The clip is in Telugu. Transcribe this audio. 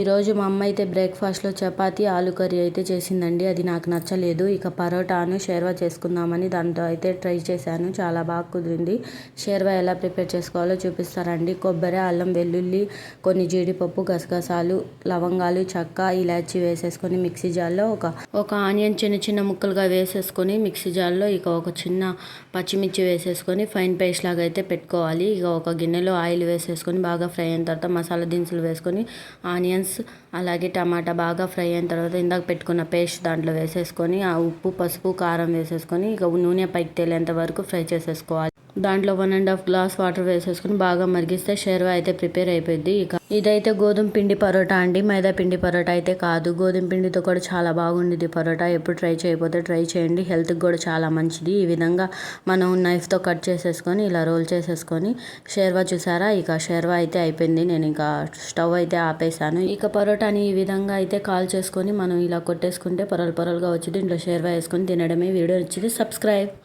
ఈరోజు మా అమ్మ అయితే బ్రేక్ఫాస్ట్లో చపాతీ ఆలు కర్రీ అయితే చేసిందండి. అది నాకు నచ్చలేదు. ఇక పరోటాను షేర్వా చేసుకుందామని దాంతో అయితే ట్రై చేశాను. చాలా బాగా కుదిరింది. షేర్వా ఎలా ప్రిపేర్ చేసుకోవాలో చూపిస్తారండి. కొబ్బరి అల్లం వెల్లుల్లి కొన్ని జీడిపప్పు గసగసాలు లవంగాలు చెక్క ఇలాచి వేసేసుకొని మిక్సీ జార్లో ఒక ఒక ఆనియన్ చిన్న చిన్న ముక్కలుగా వేసేసుకొని మిక్సీ జార్లో ఇక ఒక చిన్న పచ్చిమిర్చి వేసేసుకొని ఫైన్ పేస్ట్ లాగా అయితే పెట్టుకోవాలి. ఇక ఒక గిన్నెలో ఆయిల్ వేసేసుకొని బాగా ఫ్రై అయిన తర్వాత మసాలా దినుసులు వేసుకొని ఆనియన్స్ అలాగే టమాటా బాగా ఫ్రై అయిన తర్వాత ఇందాక పెట్టుకున్న పేస్ట్ దాంట్లో వేసేసుకొని ఆ ఉప్పు పసుపు కారం వేసేసుకొని ఇక నూనె పైకి తేలేంత వరకు ఫ్రై చేసేసుకోవాలి. దాంట్లో one and half glass water వేసేసుకొని బాగా మరిగిస్తే షేర్వా అయితే ప్రిపేర్ అయిపోయింది ఇక ఇదైతే గోధుమ పిండి పరోటా అండి. మైదా పిండి పరోటా అయితే కాదు. గోధుమ పిండితో కూడా చాలా బాగుండేది పరోటా. ఎప్పుడు ట్రై చేయకపోతే ట్రై చేయండి. హెల్త్కి కూడా చాలా మంచిది. ఈ విధంగా మనం నైఫ్తో కట్ చేసేసుకొని ఇలా రోల్ చేసేసుకొని షేర్వా చూసారా? ఇక షేర్వా అయితే అయిపోయింది. నేను ఇంకా స్టవ్ అయితే ఆపేసాను ఇక పరోటాని ఈ విధంగా అయితే కాల్ చేసుకొని మనం ఇలా కొట్టేసుకుంటే పొరలు పొరలుగా వచ్చి దీంట్లో షేర్వా వేసుకొని తినడమే వీడియో వచ్చింది సబ్స్క్రైబ్